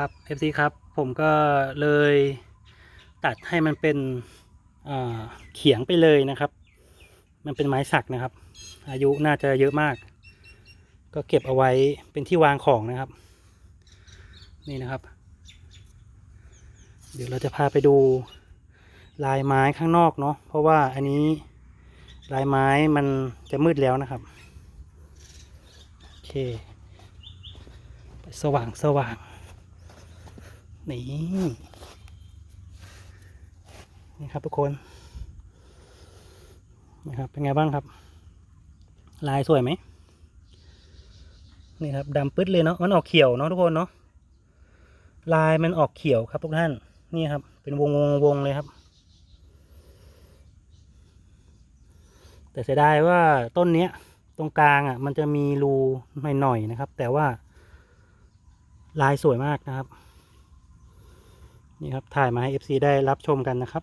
ครับ FC ครับผมก็เลยตัดให้มันเป็นเขียงไปเลยนะครับ มันเป็นไม้สักนะครับ อายุน่าจะเยอะมาก ก็เก็บเอาไว้เป็นที่วางของนะครับ นี่นะครับ เดี๋ยวเราจะพาไปดูลายไม้ข้างนอกเนาะเพราะว่าอันนี้ลายไม้มันจะมืดแล้วนะครับโอเคสว่างสว่าง นี่นี่ครับทุกคนนะครับเป็นไงบ้างครับ ลายสวยไหมนี่ครับดำปึ๊ดเลยเนาะมันออกเขียวเนาะทุกคนเนาะลายมันออกเขียวครับทุกท่านนี่ครับ เป็นวงวงวงเลยครับ แต่เสียดายว่าต้นเนี้ย ตรงกลางอะ มันจะมีรูหน่อยๆนะครับ แต่ว่าลายสวยมากนะครับ นี่ครับถ่ายมาให้ FC ได้รับชมกันนะครับ